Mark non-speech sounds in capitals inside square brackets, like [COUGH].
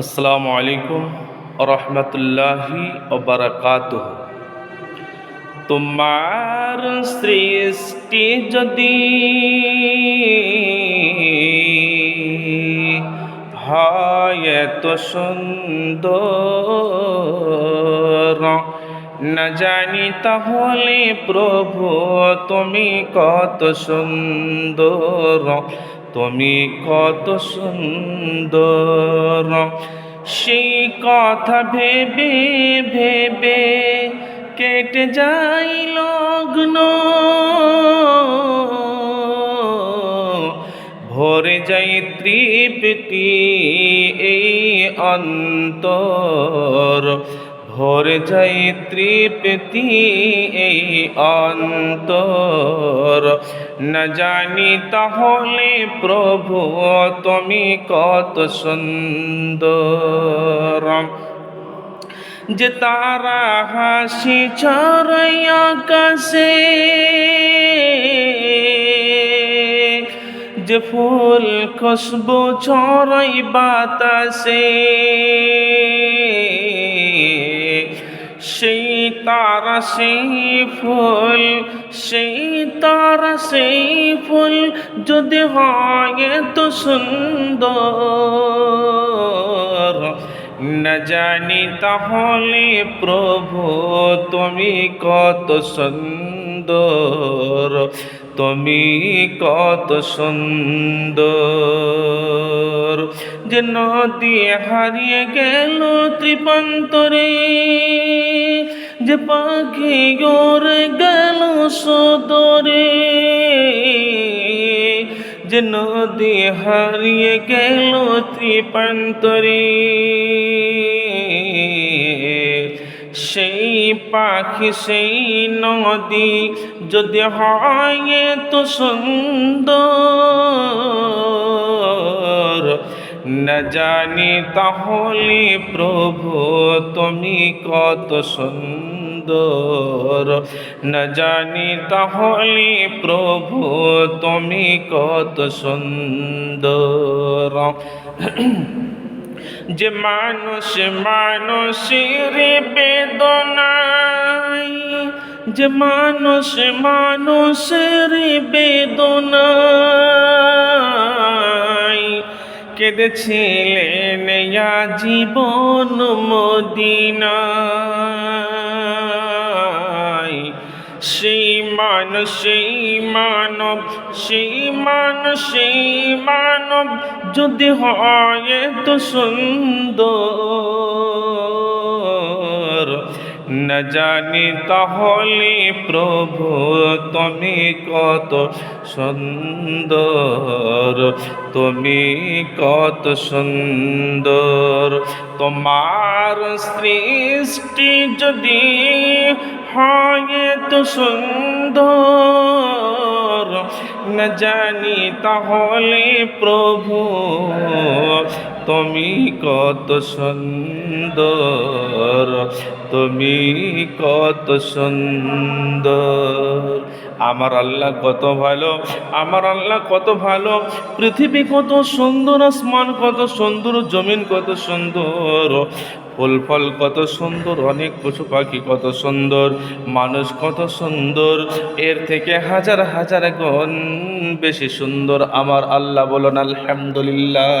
আসসালামু আলাইকুম রহমতুল্লাহি ওবরাকাত তোমার সৃষ্টি যদি হয় এত সুন্দর, না জানি তাহলে প্রভু তুমি কত সুন্দর, তুমি কত সুন্দর। সেই কথা ভেবে ভেবে কেটে যাই লগ্ন। ভরে যাই তৃপ্তি এই অন্তর। ভরে যাই তৃপ্তি এই অন্তর। না জানি তাহলে প্রভু, তুমি কত সুন্দর। যে তারা হাসি ছড়াইয়া কাছে যে ফুল খুশবু ছড়াই বাতাসে। তারা সেই ফুল, সেই তারা সেই ফুল যদি হয় তো সুন্দর। না জানি তাহলে প্রভু তুমি কত সুন্দর, তুমি কত সুন্দর। যে নদী হারিয়ে গেল ত্রিপান্তরে যে পাখি ওরে গেল সদরে, যে নদী হারিয়ে গেল ত্রিপান্তরে। সেই পাখি, সেই নদী যদি হয় তো সুন্দর না জানি তাহলে প্রভু তুমি কত সুন্দর। না জানি তাহলে প্রভু তুমি কত সুন্দর। [CLEARS THROAT] যে মানুষ মানুষের বেদনাই যে মানুষ মানুষের বেদনাই কেঁদেছিলেন জীবন মদিনায় সেই মানব সেই মানব সেই মানব সেই মানব যদি হয় তো সুন্দর। না জানি তাহলে প্রভু তুমি কত সুন্দর, তুমি কত সুন্দর। তোমার সৃষ্টি যদি হয় তো সুন্দর না জানি তাহলে প্রভু তুমি কত সুন্দর তুমি কত সুন্দর। আমার আল্লাহ কত ভালো, আমার আল্লাহ কত ভালো, পৃথিবী কত সুন্দর, আসমান কত সুন্দর, জমিন কত সুন্দর, ফুল ফল কত সুন্দর, অনেক পশু পাখি কত সুন্দর, মানুষ কত সুন্দর, এর থেকে হাজার হাজার গুণ বেশি সুন্দর, আমার আল্লাহ বলুন আলহামদুলিল্লাহ।